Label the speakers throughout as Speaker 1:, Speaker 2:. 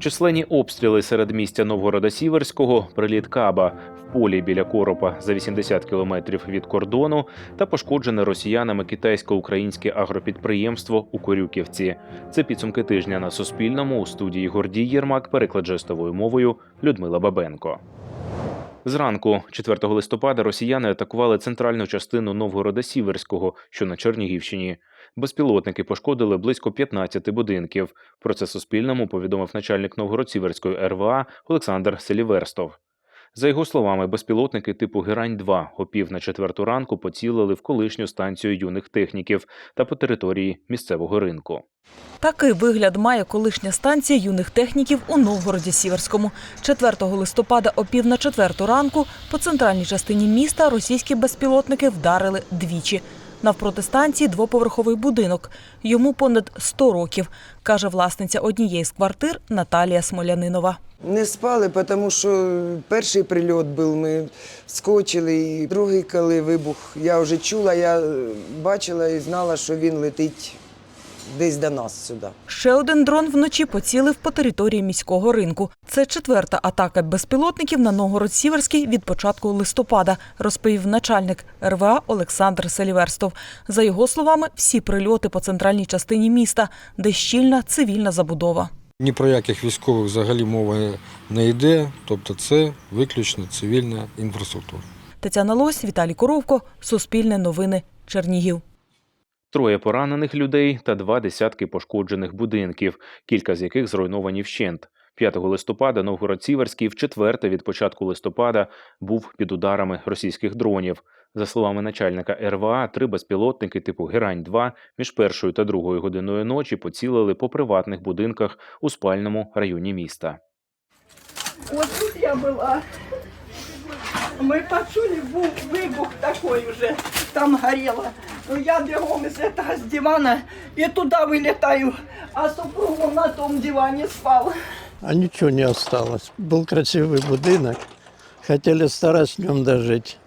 Speaker 1: Численні обстріли серед містя Новгорода Сіверського, приліт Каба в полі біля Коропа за 80 кілометрів від кордону та пошкоджене росіянами китайсько-українське агропідприємство у Корюківці. Це підсумки тижня на Суспільному у студії Гордій Єрмак, переклад жестовою мовою Людмила Бабенко. Зранку, 4 листопада, росіяни атакували центральну частину Новгорода Сіверського, що на Чернігівщині. Безпілотники пошкодили близько 15 будинків. Про це Суспільному повідомив начальник Новгород-Сіверської РВА Олександр Селіверстов. За його словами, безпілотники типу Герань-2 о пів на четверту ранку поцілили в колишню станцію юних техніків та по території місцевого ринку.
Speaker 2: Такий вигляд має колишня станція юних техніків у Новгороді Сіверському. 4 листопада о пів на четверту ранку по центральній частині міста російські безпілотники вдарили двічі. Навпроти станції двоповерховий будинок. Йому понад 100 років, каже власниця однієї з квартир Наталія Смолянинова.
Speaker 3: Не спали, тому що перший прильот був, ми скочили, і другий, коли вибух, я вже чула, я бачила і знала, що він летить десь до нас сюди.
Speaker 2: Ще один дрон вночі поцілив по території міського ринку. Це четверта атака безпілотників на Новгород-Сіверський від початку листопада, розповів начальник РВА Олександр Селіверстов. За його словами, всі прильоти по центральній частині міста, де щільна цивільна забудова.
Speaker 4: Ні про яких військових взагалі мова не йде, тобто це виключно цивільна інфраструктура.
Speaker 2: Тетяна Лось, Віталій Коровко, Суспільне новини, Чернігів
Speaker 1: Троє поранених людей та два десятки пошкоджених будинків, кілька з яких зруйновані вщент. 5 листопада Новгород-Сіверський вчетверте від початку листопада був під ударами російських дронів. За словами начальника РВА, три безпілотники типу Герань-2 між першою та другою годиною ночі поцілили по приватних будинках у спальному районі міста.
Speaker 5: Вот тут я была. Мы почули бу- выбух такой уже, там горело. Ну я бегом из этого, с дивана, и туда вылетаю, а супруг он на том диване спал.
Speaker 6: а ничего не осталось. Был красивый будинок, хотели стараться в нем дожить,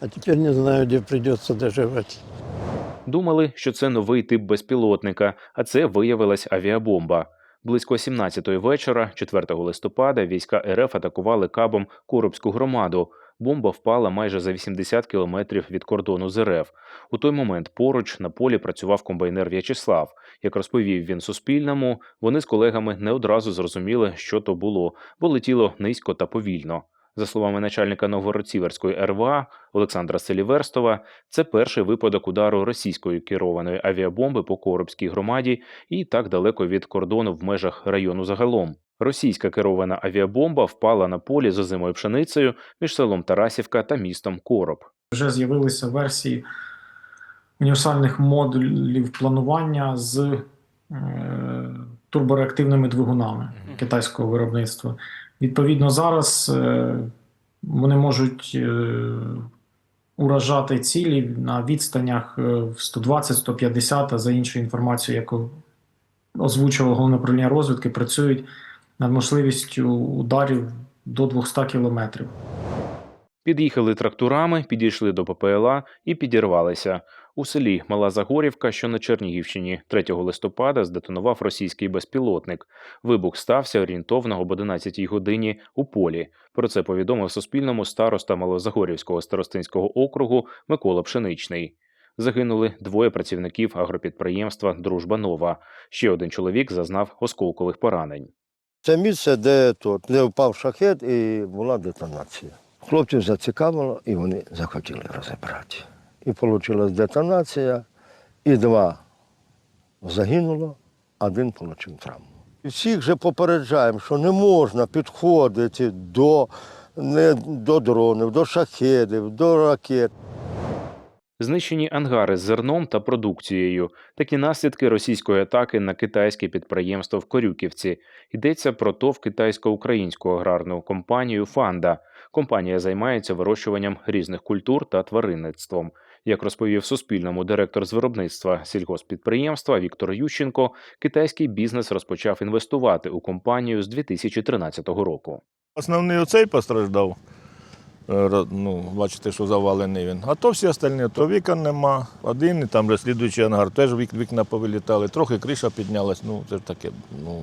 Speaker 6: а теперь не знаю, где придется доживать.
Speaker 1: Думали, що це новий тип безпілотника, а це виявилась авіабомба. Близько 17-ї вечора, 4 листопада, війська РФ атакували кабом Коробську громаду. Бомба впала майже за 80 кілометрів від кордону з РФ. У той момент поруч на полі працював комбайнер В'ячеслав. Як розповів він Суспільному, вони з колегами не одразу зрозуміли, що то було, бо летіло низько та повільно. За словами начальника Новгород-Сіверської РВА Олександра Селіверстова, це перший випадок удару російської керованої авіабомби по Коробській громаді і так далеко від кордону в межах району загалом. Російська керована авіабомба впала на полі з озимою пшеницею між селом Тарасівка та містом Короб.
Speaker 7: Вже з'явилися версії універсальних модулів планування з е, турбореактивними двигунами китайського виробництва. Відповідно, зараз е, вони можуть е, уражати цілі на відстанях в 120-150, а за іншою інформацією, яку озвучувало головне управління розвідки, працюють над можливістю ударів до 200 кілометрів.
Speaker 1: Під'їхали тракторами, підійшли до ППЛА і підірвалися. У селі Мала Загорівка, що на Чернігівщині, 3 листопада здетонував російський безпілотник. Вибух стався орієнтовно об 11 годині у полі. Про це повідомив Суспільному староста Малозагорівського старостинського округу Микола Пшеничний. Загинули двоє працівників агропідприємства Дружба Нова. Ще один чоловік зазнав осколкових поранень.
Speaker 8: Це місце, де тут де впав шахет і була детонація. Хлопців зацікавило і вони захотіли розібрати. І вийшла детонація, і два загинуло, один отримав травму. І Всіх же попереджаємо, що не можна підходити до, не, до дронів, до шахедів, до ракет.
Speaker 1: Знищені ангари з зерном та продукцією. Такі наслідки російської атаки на китайське підприємство в Корюківці. Йдеться про ТОВ китайсько-українську аграрну компанію Фанда. Компанія займається вирощуванням різних культур та тваринництвом. Як розповів Суспільному директор з виробництва сільгоспідприємства Віктор Ющенко, китайський бізнес розпочав інвестувати у компанію з 2013 року.
Speaker 9: Основний оцей постраждав. Ро- ну, бачите, що завалений він. А то всі остальні, то вікон нема. Один, і там розслідуючий слідуючий ангар, теж вікна повилітали, трохи криша піднялась, ну це ж таке, ну,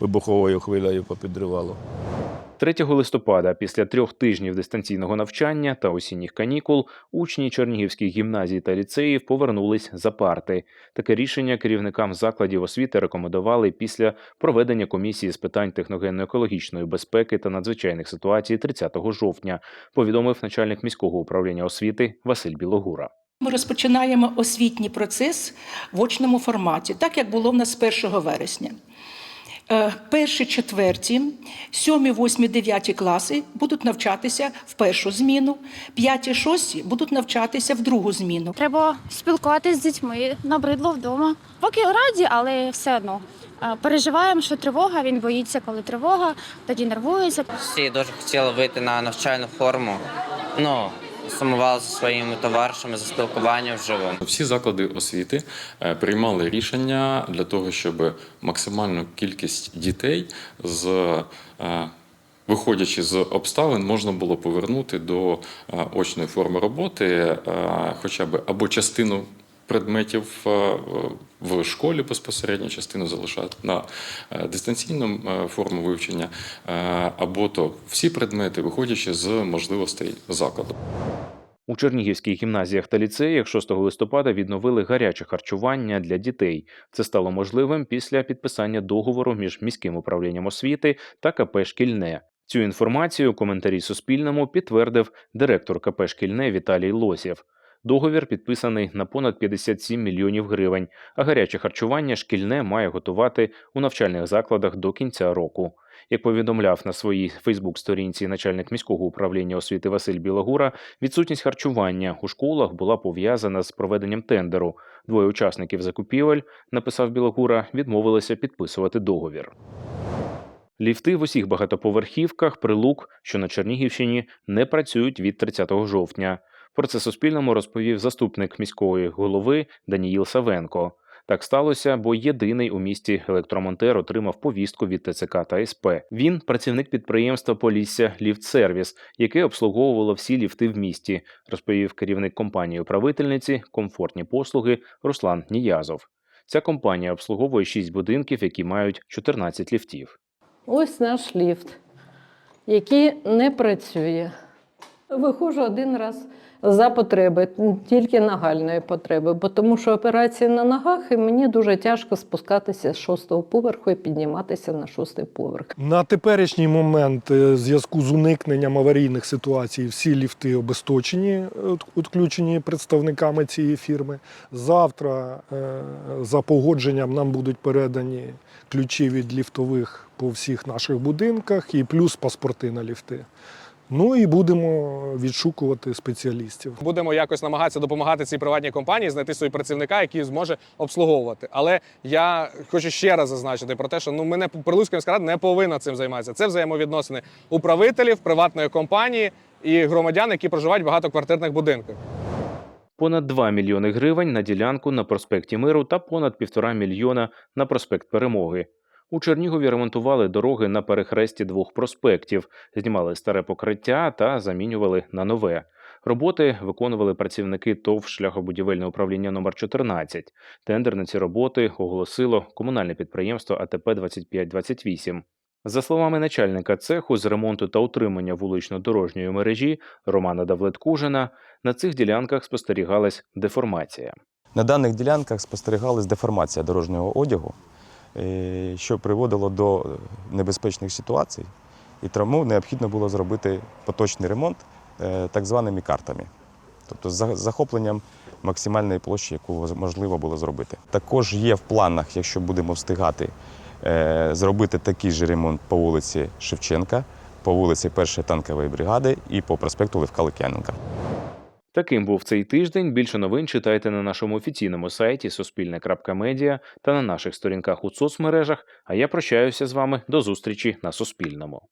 Speaker 9: вибуховою хвилею попідривало.
Speaker 1: 3 листопада, після трьох тижнів дистанційного навчання та осінніх канікул, учні Чернігівських гімназій та ліцеїв повернулись за парти. Таке рішення керівникам закладів освіти рекомендували після проведення комісії з питань техногенно-екологічної безпеки та надзвичайних ситуацій 30 жовтня, повідомив начальник міського управління освіти Василь Білогура.
Speaker 10: Ми розпочинаємо освітній процес в очному форматі, так як було в нас з 1 вересня. Е, Перші, четверті, сьомі, восьмі, дев'яті класи будуть навчатися в першу зміну, п'яті, шості будуть навчатися в другу зміну.
Speaker 11: Треба спілкуватися з дітьми, набридло вдома. Поки раді, але все одно. Е, Переживаємо, що тривога, він боїться, коли тривога, тоді нервується.
Speaker 12: Всі дуже хотіли вийти на навчальну форму. Ну, сумували за своїми товаришами за спілкуванням вживу.
Speaker 13: Всі заклади освіти е, приймали рішення для того, щоб максимальну кількість дітей з е, Виходячи з обставин, можна було повернути до е, очної форми роботи хоча б або частину предметів в школі безпосередньо, частину залишати на дистанційну форму вивчення, або то всі предмети, виходячи з можливостей закладу.
Speaker 1: У Чернігівських гімназіях та ліцеях 6 листопада відновили гаряче харчування для дітей. Це стало можливим після підписання договору між міським управлінням освіти та КП Шкільне. Цю інформацію у коментарі Суспільному підтвердив директор КП Шкільне Віталій Лосєв. Договір підписаний на понад 57 мільйонів гривень, а гаряче харчування шкільне має готувати у навчальних закладах до кінця року. Як повідомляв на своїй Фейсбук-сторінці начальник міського управління освіти Василь Білогура, відсутність харчування у школах була пов'язана з проведенням тендеру. Двоє учасників закупівель, написав Білогура, відмовилися підписувати договір. Ліфти в усіх багатоповерхівках прилук, що на Чернігівщині, не працюють від 30 жовтня. Про це Суспільному розповів заступник міської голови Даніїл Савенко. Так сталося, бо єдиний у місті електромонтер отримав повістку від ТЦК та СП. Він працівник підприємства Полісся Ліфтсервіс, яке обслуговувало всі ліфти в місті, розповів керівник компанії управительниці комфортні послуги Руслан Ніязов. Ця компанія обслуговує 6 будинків, які мають 14 ліфтів.
Speaker 14: Ось наш ліфт, який не працює. Виходжу один раз за потреби, тільки нагальної потреби, бо тому що операція на ногах, і мені дуже тяжко спускатися з шостого поверху і підніматися на шостий поверх.
Speaker 15: На теперішній момент е, в зв'язку з уникненням аварійних ситуацій всі ліфти обесточені, е, відключені представниками цієї фірми. Завтра е, за погодженням нам будуть передані ключі від ліфтових по всіх наших будинках і плюс паспорти на ліфти. Ну і будемо відшукувати спеціалістів.
Speaker 16: Будемо якось намагатися допомагати цій приватній компанії знайти собі працівника, який зможе обслуговувати. Але я хочу ще раз зазначити про те, що ну ми не Прилуцька міська рада не повинна цим займатися. Це взаємовідносини управителів, приватної компанії і громадян, які проживають в багатоквартирних будинках.
Speaker 1: Понад 2 мільйони гривень на ділянку на проспекті Миру та понад півтора мільйона на проспект Перемоги. У Чернігові ремонтували дороги на перехресті двох проспектів, знімали старе покриття та замінювали на нове. Роботи виконували працівники ТОВ шляхобудівельне управління номер 14 Тендер на ці роботи оголосило комунальне підприємство АТП 2528. За словами начальника цеху з ремонту та утримання вулично-дорожньої мережі Романа Давлеткужина, на цих ділянках спостерігалась деформація.
Speaker 17: На даних ділянках спостерігалась деформація дорожнього одягу, що приводило до небезпечних ситуацій, і тому необхідно було зробити поточний ремонт е, так званими картами, тобто з захопленням максимальної площі, яку можливо було зробити. Також є в планах, якщо будемо встигати, е, зробити такий же ремонт по вулиці Шевченка, по вулиці Першої танкової бригади і по проспекту Левка Лук'яненка.
Speaker 1: Таким був цей тиждень. Більше новин читайте на нашому офіційному сайті Суспільне.Медіа та на наших сторінках у соцмережах. А я прощаюся з вами до зустрічі на Суспільному.